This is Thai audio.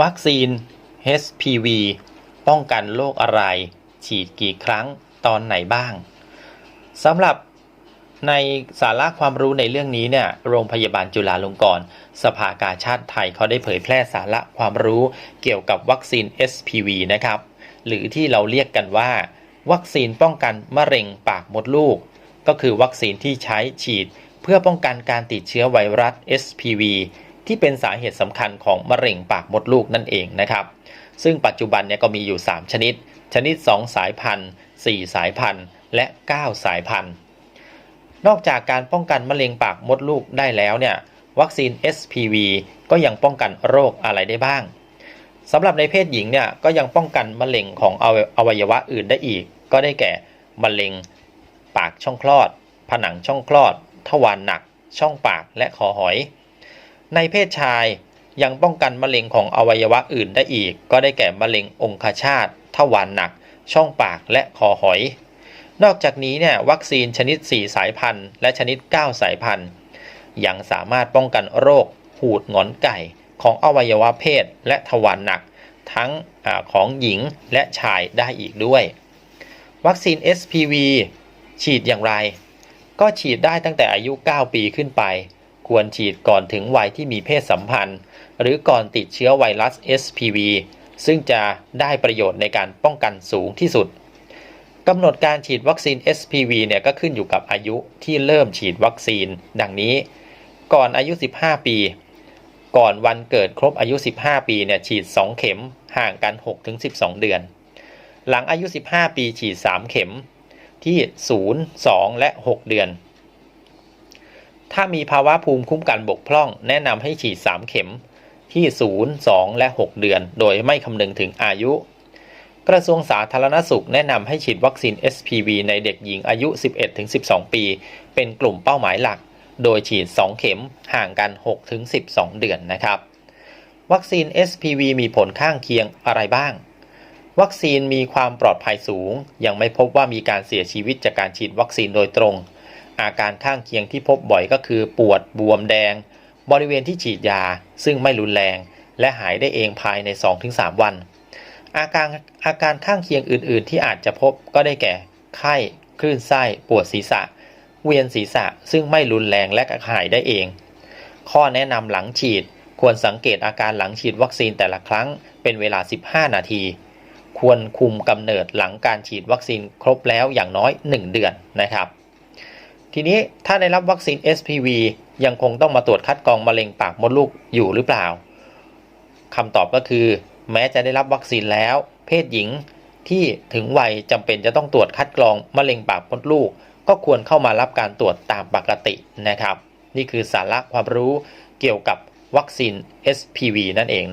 วัคซีน HPV ป้องกันโรคอะไร ฉีดกี่ครั้งตอนไหนบ้างสำหรับในสาระความรู้ในเรื่องนี้เนี่ยโรงพยาบาลจุฬาลงกรณ์สภากาชาติไทยเขาได้เผยแพร่สาระความรู้เกี่ยวกับวัคซีน HPV นะครับ หรือที่เราเรียกกันว่า วัคซีนป้องกันมะเร็งปากมดลูก ก็คือวัคซีนที่ใช้ฉีด เพื่อป้องกันการติดเชื้อไวรัส HPV ที่เป็นสาเหตุสำคัญของมะเร็งปากมดลูกนั่นเองนะครับ ซึ่งปัจจุบันเนี่ยก็มีอยู่ 3 ชนิด ชนิด 2 สายพันธุ์ 4 สายพันธุ์ และ 9 สายพันธุ์ นอกจากการป้องกันมะเร็งปากมดลูกได้แล้วเนี่ยวัคซีน SPV ก็ยังป้องกันโรคอะไรได้บ้างสำหรับในเพศหญิงเนี่ยก็ยังป้องกันมะเร็งของอวัยอวัยวะอื่นได้อีก ก็ได้แก่มะเร็งปากช่องคลอด ผนังช่องคลอด ทวารหนัก ช่องปากและคอหอย ในเพศชายยังป้องกันมะเร็งของอวัยวะอื่นได้อีก ก็ได้แก่มะเร็งองคชาตทวารหนัก ช่องปากและคอหอย นอกจากนี้เนี่ยวัคซีนชนิด 4 สายพันธุ์และชนิด 9 สายพันธุ์ ยังสามารถป้องกันโรค หูดงอนไก่ของอวัยวะเพศและทวารหนัก ทั้งอของหญิงและชายได้อีกด้วย วัคซีน SPV ฉีดอย่างไร ก็ฉีดได้ตั้งแต่อายุ 9 ปีขึ้นไป ควรฉีดก่อนถึงวัยที่มีเพศสัมพันธ์ หรือก่อนติดเชื้อไวรัส SPV ซึ่งจะได้ประโยชน์ในการป้องกันสูงที่สุดกำหนดการฉีดวัคซีน SPV เนี่ยก็ขึ้นอยู่กับอายุที่เริ่มฉีดวัคซีน ดังนี้ ก่อนอายุ 15 ปี ก่อนวันเกิดครบอายุ 15 ปีเนี่ยฉีด 2 เข็มห่างกัน 6-12 เดือน หลังอายุ 15 ปีฉีด 3 เข็มที่ 0 2 และ 6 เดือน ถ้ามีภาวะภูมิคุ้มกันบกพร่อง แนะนำให้ฉีด 3 เข็มที่ 0 2 และ 6 เดือน โดยไม่คำนึงถึงอายุ กระทรวงสาธารณสุขแนะนำให้ฉีดวัคซีน SPV ในเด็กหญิงอายุ 11-12 ปี เป็นกลุ่มเป้าหมายหลัก โดยฉีด 2 เข็มห่างกัน 6-12 เดือนนะครับ วัคซีน SPV มีผลข้างเคียงอะไรบ้าง วัคซีนมีความปลอดภัยสูง ยังไม่พบว่ามีการเสียชีวิตจากการฉีดวัคซีนโดยตรง อาการข้างเคียงที่พบบ่อยก็คือ ปวดบวมแดง บริเวณที่ฉีดยา ซึ่งไม่รุนแรง และหายได้เองภายใน 2-3 วัน อาการอาการข้างเคียงอื่น ๆ ที่อาจจะพบก็ได้แก่ ไข้ คลื่นไส้ ปวดศีรษะ เวียนศีรษะ ซึ่งไม่รุนแรงและหายได้เอง ข้อแนะนำหลังฉีด ควรสังเกตอาการหลังฉีดวัคซีนแต่ละครั้ง เป็นเวลา 15 นาทีควรคุมกำเนิดหลังการฉีดวัคซีนครบแล้วอย่างน้อย 1 เดือนนะครับ ทีนี้ถ้าได้รับวัคซีน SPV ยังคงต้องมาตรวจคัดกรองมะเร็งปากมดลูกอยู่หรือเปล่าคำตอบก็คือ แม้จะได้รับวัคซีนแล้ว เพศหญิงที่ถึงวัยจำเป็นจะต้องตรวจคัดกรองมะเร็งปากมดลูก ก็ควรเข้ามารับการตรวจตามปกตินะครับ นี่คือสาระความรู้เกี่ยวกับวัคซีน SPV นั่นเองนะ